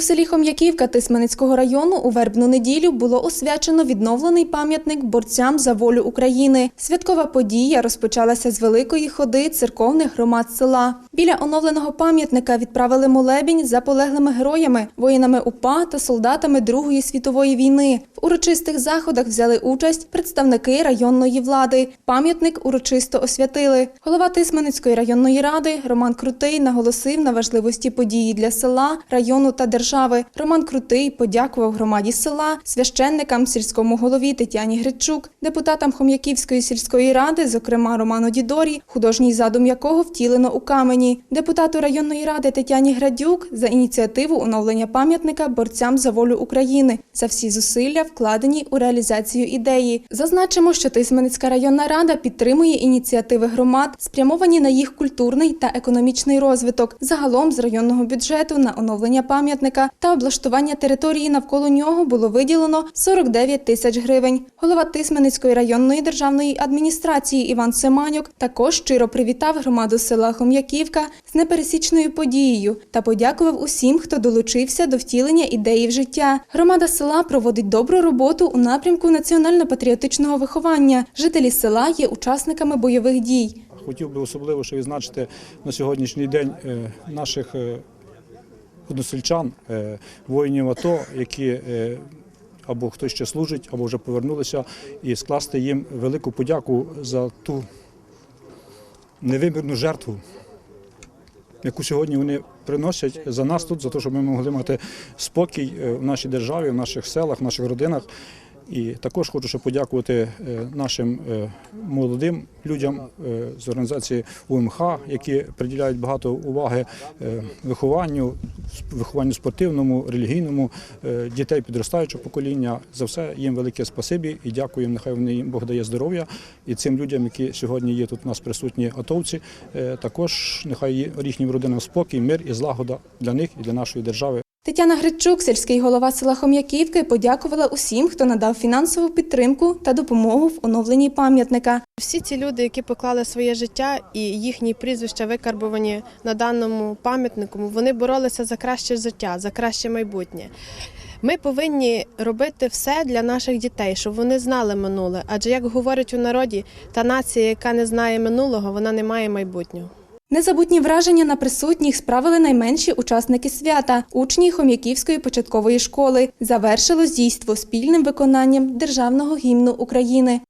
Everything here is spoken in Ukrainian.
У селі Хом'яківка Тисменицького району у вербну неділю було освячено відновлений пам'ятник борцям за волю України. Святкова подія розпочалася з великої ходи церковних громад села. Біля оновленого пам'ятника відправили молебінь за полеглими героями, воїнами УПА та солдатами Другої світової війни. В урочистих заходах взяли участь представники районної влади. Пам'ятник урочисто освятили. Голова Тисменицької районної ради Роман Крутий наголосив на важливості події для села, району та держави. Роман Крутий подякував громаді села, священникам, сільському голові Тетяні Гречук, депутатам Хом'яківської сільської ради, зокрема Роману Дідорі, художній задум якого втілено у камені, депутату районної ради Тетяні Градюк за ініціативу оновлення пам'ятника борцям за волю України. За всі зусилля, вкладені у реалізацію ідеї. Зазначимо, що Тисменицька районна рада підтримує ініціативи громад, спрямовані на їх культурний та економічний розвиток, загалом з районного бюджету на оновлення пам'ятника та облаштування території навколо нього було виділено 49 тисяч гривень. Голова Тисменицької районної державної адміністрації Іван Семанюк також щиро привітав громаду села Хом'яківка з непересічною подією та подякував усім, хто долучився до втілення ідеї в життя. Громада села проводить добру роботу у напрямку національно-патріотичного виховання. Жителі села є учасниками бойових дій. Хотів би особливо ще відзначити на сьогоднішній день е, наших е, односельчан, е, воїнів АТО, які е, або хтось ще служить, або вже повернулися, і скласти їм велику подяку за ту невимірну жертву, яку сьогодні вони приносять за нас тут, за те, щоб ми могли мати спокій е, в нашій державі, в наших селах, в наших родинах. І також хочу ще подякувати е, нашим е, молодим людям е, з організації УМХ, які приділяють багато уваги вихованню, вихованню спортивному, релігійному дітей підростаючого покоління. За все їм велике спасибі і дякую їм. Нехай вони їм Бог дає здоров'я. І цим людям, які сьогодні є тут у нас присутні атовці, також нехай їхнім родинам спокій, мир і злагода для них і для нашої держави. Тетяна Гречук, сільський голова села Хом'яківки, подякувала усім, хто надав фінансову підтримку та допомогу в оновленні пам'ятника. Всі ці люди, які поклали своє життя і їхні прізвища викарбовані на даному пам'ятнику, вони боролися за краще життя, за краще майбутнє. Ми повинні робити все для наших дітей, щоб вони знали минуле. Адже як говорять у народі, та нація, яка не знає минулого, вона не має майбутнього. Незабутні враження на присутніх справили найменші учасники свята учні Хом'яківської початкової школи. Завершило дійство спільним виконанням державного гімну України.